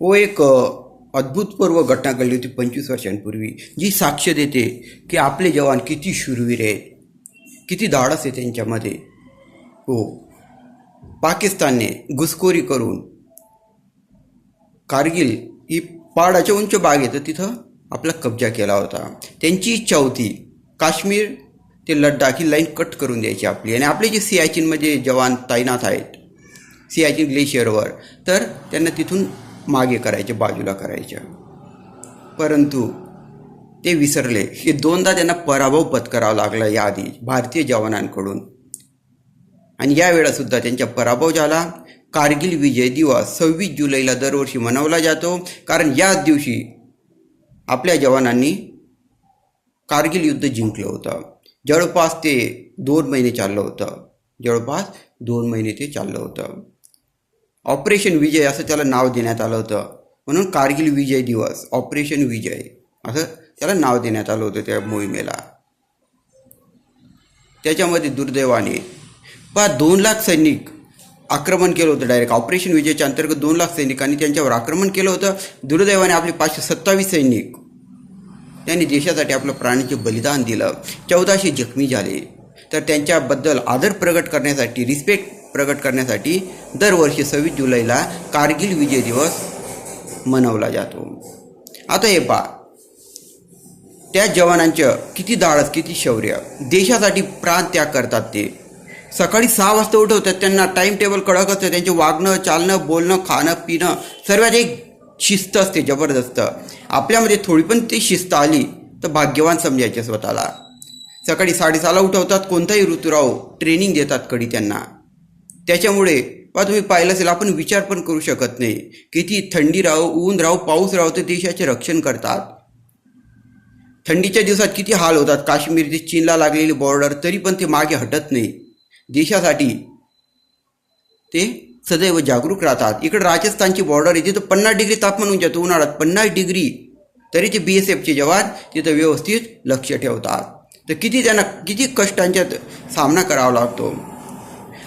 व एक अद्भुतपूर्व घटना घडली होती पंचवीस वर्षांपूर्वी जी साक्ष देते की आपले जवान किती शूरवीर आहेत किती धाडस आहे त्यांच्यामध्ये. हो. पाकिस्तानने घुसखोरी करून कारगिल ही पहाडाच्या उंच बाग येतं तिथं आपला कब्जा केला होता. त्यांची इच्छा होती काश्मीर ते लडाख ही लाईन कट करून द्यायची आपली. आणि आपले जे सियाचीनमध्ये जवान तैनात आहेत सियाचीन ग्लेशियरवर तर त्यांना तिथून मागे करायचे बाजूला करायच्या परंतु ते विसरले. हे दोनदा त्यांना पराभव पत्करावा लागला याआधी भारतीय जवानांकडून. आणि यावेळासुद्धा त्यांचा पराभव झाला. कारगिल विजय दिवस सव्वीस जुलैला दरवर्षी मनवला जातो. कारण याच दिवशी आपल्या जवानांनी कारगिल युद्ध जिंकलं होतं. जवळपास ते दोन महिने चाललं होतं. जवळपास दोन महिने ते चाललं होतं. ऑपरेशन विजय असं त्याला नाव देण्यात आलं होतं. म्हणून कारगिल विजय दिवस ऑपरेशन विजय असं त्याला नाव देण्यात आलं होतं त्या मोहिमेला. त्याच्यामध्ये दुर्दैवाने पहा दोन लाख सैनिक आक्रमण केलं होतं डायरेक्ट ऑपरेशन विजयच्या अंतर्गत दोन लाख सैनिकांनी त्यांच्यावर आक्रमण केलं होतं. दुर्दैवाने आपले पाचशे सत्तावीस सैनिक त्यांनी देशासाठी आपलं प्राणाचे बलिदान दिलं. चौदाशे जखमी झाले. तर त्यांच्याबद्दल आदर प्रकट करण्यासाठी रिस्पेक्ट प्रकट करण्यासाठी दरवर्षी सव्वीस जुलैला कारगिल विजय दिवस मनवला जातो. आता हे पा त्या जवानांचं किती धाडस किती शौर्य. देशासाठी प्राण त्याग करतात ते. सकाळी सहा वाजता उठवतात त्यांना टाईम टेबल कडक असतं त्यांचे वागणं चालणं बोलणं खाणं पिणं सर्वात एक शिस्त असते जबरदस्त. आपल्यामध्ये थोडी पण ती शिस्त आली तर भाग्यवान समजायचे स्वतःला. सकाळी साडेसहाला उठवतात कोणताही ऋतुराव ट्रेनिंग देतात कडी त्यांना. त्याच्यामुळे बा तुम्ही पाहिलं असेल आपण विचार पण करू शकत नाही. किती थंडी राहो ऊन राहो पाऊस राहो ते देशाचे रक्षण करतात. थंडीच्या दिवसात किती हाल होतात. काश्मीर ते चीनला लागलेली बॉर्डर तरी पण ते मागे हटत नाही. देशासाठी ते सदैव जागरूक राहतात. इकडे राजस्थानची बॉर्डर आहे तर पन्नास डिग्री तापमान होऊन जातं उन्हाळ्यात पन्नास डिग्री तरी ते बी एस एफचे जवान तिथं व्यवस्थित लक्ष ठेवतात. तर किती त्यांना किती कष्टांच्या सामना करावा लागतो.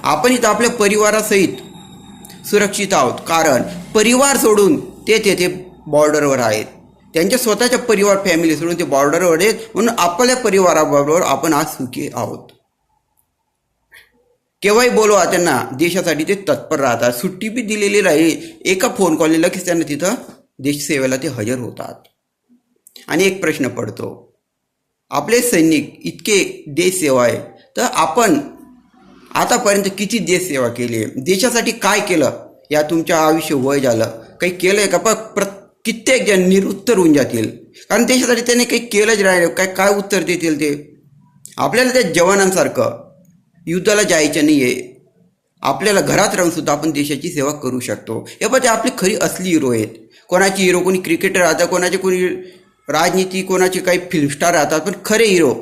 आपण इथं आपल्या परिवारासहित सुरक्षित आहोत. कारण परिवार सोडून ते तेथे बॉर्डरवर आहेत. त्यांच्या स्वतःच्या परिवार फॅमिली सोडून ते बॉर्डरवर आहेत. म्हणून आपल्या परिवाराबरोबर आपण आज सुखी आहोत. केव्हाही बोलवा त्यांना देशासाठी ते तत्पर राहतात. सुट्टी बी दिलेली राहील एका फोन कॉलने लगेच त्यांना तिथं देशसेवेला ते हजर होतात. आणि एक प्रश्न पडतो. आपले सैनिक इतके देशसेवा आहे तर आपण आतापर्यंत किती देशसेवा केली आहे? देशासाठी काय केलं? या तुमच्या आयुष्य वय झालं. काही केलं आहे का? पण प्र कित्येक जण निरुत्तर होऊन जातील. कारण देशासाठी त्यांनी काही केलंच राहिलं काय काय उत्तर देतील ते? आपल्याला त्या जवानांसारखं. युद्धाला जायचं नाही आहे आपल्याला घरात राहून सुद्धा आपण देशाची सेवा करू शकतो. हे पण ते आपली खरी असली हिरो आहेत. कोणाची हिरो कोणी क्रिकेटर राहतात कोणाचे कोणी राजनीती कोणाचे काही फिल्मस्टार राहतात पण खरे हिरो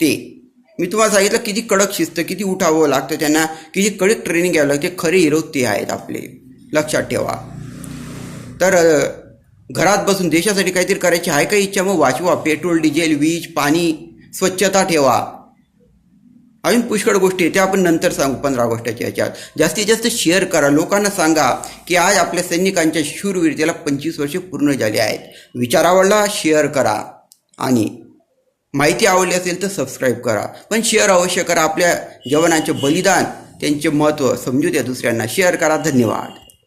ते. मी तुम्हाला सांगितलं किती कडक शिस्त किती उठावं लागतं त्यांना किती कडक ट्रेनिंग घ्यावं लागते खरे हिरो ते आहेत आपले. लक्षात ठेवा. तर घरात बसून देशासाठी काहीतरी करायची आहे का इच्छा? मग वाचवा. पेट्रोल डिझेल वीज पाणी स्वच्छता ठेवा. अजून पुष्कळ गोष्टी आहेत. त्या आपण नंतर सांगू पंधरा ऑगस्टाच्या याच्यात. जास्तीत जास्त शेअर करा. लोकांना सांगा की आज आपल्या सैनिकांच्या शूरवीरतेला पंचवीस वर्षे पूर्ण झाली आहेत. विचार आवडला शेअर करा. आणि माहिती आवडली असेल तर सबस्क्राईब करा. पण शेअर अवश्य करा. आपल्या जवानांचे बलिदान त्यांचे महत्त्व समजू द्या दुसऱ्यांना. शेअर करा. धन्यवाद.